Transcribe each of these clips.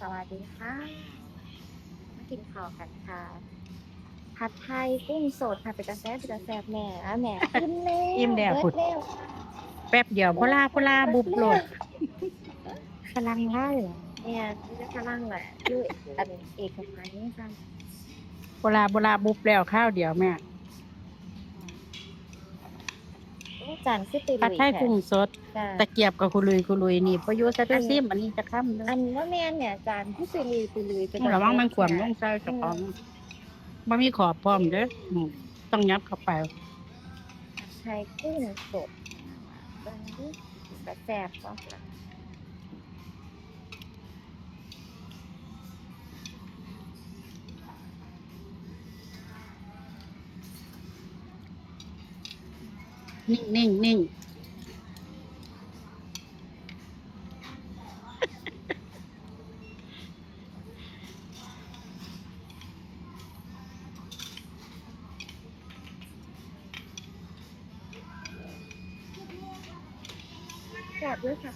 สวัสดีค่ะ มากินข้าวกันค่ะ ผัดไทยกุ้งสดค่ะเป็นกระแซบเป็นกระแซบแม่อะแม่อิ่มแล้วอิ่มแล้วเบิพุดดแล้วแป๊บเดียวพลาพลาบุบโหลดพลังล่าเหรอเนี่ยนี่พลังแหละคืออันเอกพันธ์นี่ค่ะ พลาพลาบุบแล้วข้าวเดียวแม่ โอ้จานคือตีผัดไทยกุ้งสด จ้ะตะเกียบกับคุลุยคุลุยนี่ประโยชน์จะซิมอันนี้จะค้ำอันว่าแม่นเนี่ยจานคือตีลุยตีลุยไประวังมันขวมลงใส่กระป๋องบ่มีขอบพร้อมเด้ออืมต้องยับเข้าไปผัดไทยกุ้งสดตรงนี้กระแซบก็ นิ่งนิ่งนิ่งแซบด้วยค่ะ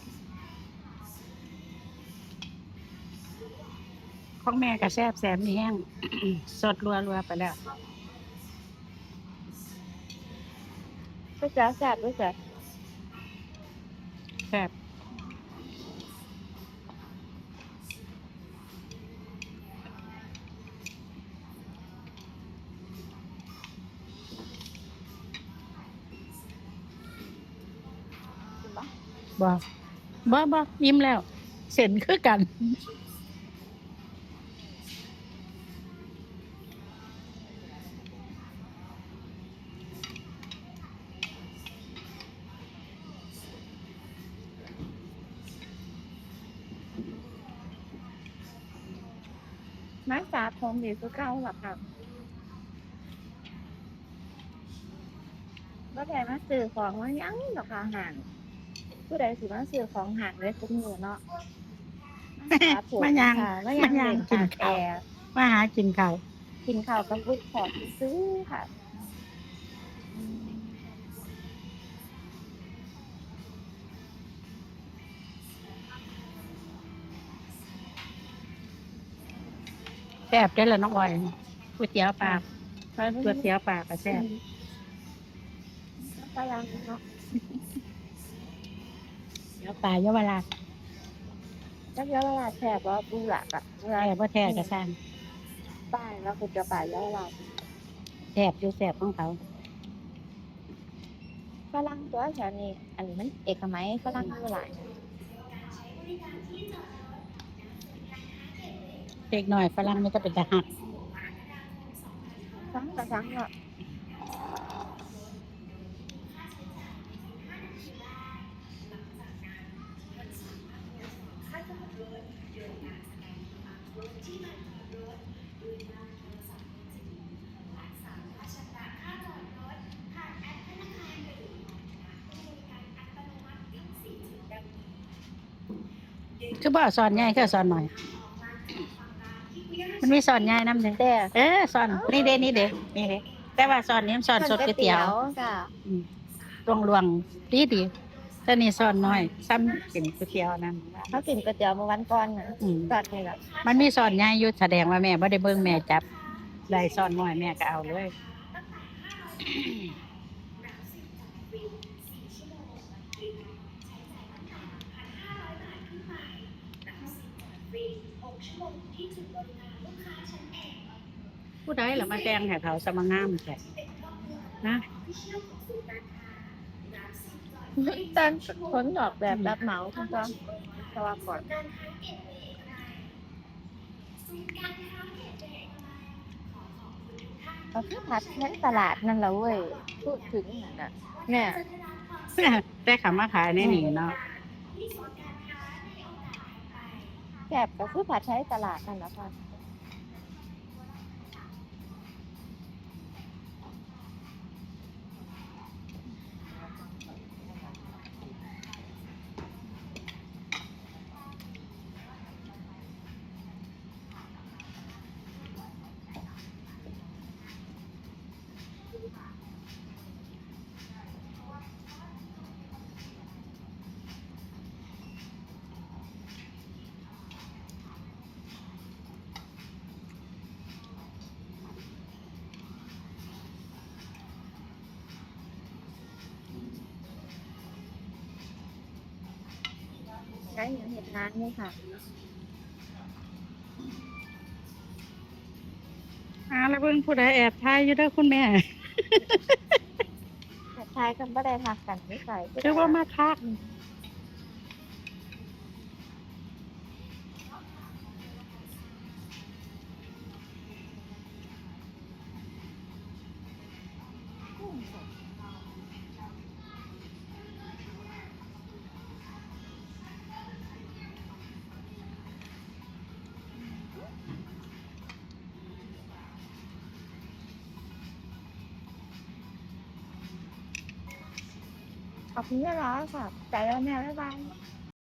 ของแม่ก็แซ่บแซ่บมีแห้ง สดรัวรัวๆไปแล้ว ก็จะแซบด้วยจ้ะแซ่บถูกปะบ่บ่บ่ยิ้มแล้ว เส้นคือกัน น้ำสาผมดีคือเก้าหรอครับก็แต่มาซื้อของว่ายังหรอกค่ะห่างผู้ใดสิมาซื้อของห่างเลยทุกมือเนาะน้ำสระผมมายังค่ะมามายังยังเด็กกินตากข้าวแอร์มาหากินข้าวกินข้าวกับลูกขอดซื้อค่ะ แซ่บได้อละน้องอ้อยก๋วยเตี๋ยวปลาไปก๋วยเตี๋ยวปลาก็แซ่บไปยังเนาะเตี๋ยวปลาเยาวราชแล้วเวลาแฉบว่าดูหลักอะเวลาแซ่บบ่แท้ก็สร้างป้ายแล้วคุณจะไปแล้วเราแซ่บอยู่แซ่บของเขาฝรั่งตัวแถวนี้อันนี้มันเอกมัยฝรั่งเท่าไหร่ เด็กหน่อยฝรั่งมันจะเป็นทหารฟังกระซังเนาะคือบ่เอาสอนใหญ่คือเอาสอนหน่อย มันมีสอนใหญ่นำเด้แต่เออสอนนี่เด้นี่เด้นี่เด้แต่ว่าสอนนี้มันสอนสดก๋วยเตี๋ยวจ้ะลวงลวงดีดีแต่นี่สอนน้อย ซ้ำกินก๋วยเตี๋ยวนั่นเขากินก๋วยเตี๋ยวเมื่อวันก่อนน่ะอืมก่อนนี่แหละมันมีสอนใหญ่อยู่แสดงว่าแม่บ่ได้เบิ่งแม่จับได้สอนน้อยแม่ก็เอาเลย ผู้ใดล่ะมาแต่งให้เขาสมางามแท้นะตอนผลออกแบบรับเหมาทุกคนเพราะว่าก่อนเราคือผัดแค่ตลาดนั่นแหละเว้ย พูดถึงน่ะเนี่ยแต่เขามาขายในนี่เนาะแกบก็คือผัดใช้ตลาดนั่นแหละค่ะ ได้ยังเห็นร้านเลยค่ะอ่าแล้วเบิ่งผู้ใดแอบถ่ายอยู่เด้อคุณแม่แต่ทายกันบ่ได้ทักกันไม่ใส่คือว่ามาคัก ขอบคุณที่ร้อค่ะใจแล้วแม่บ๊ายบาย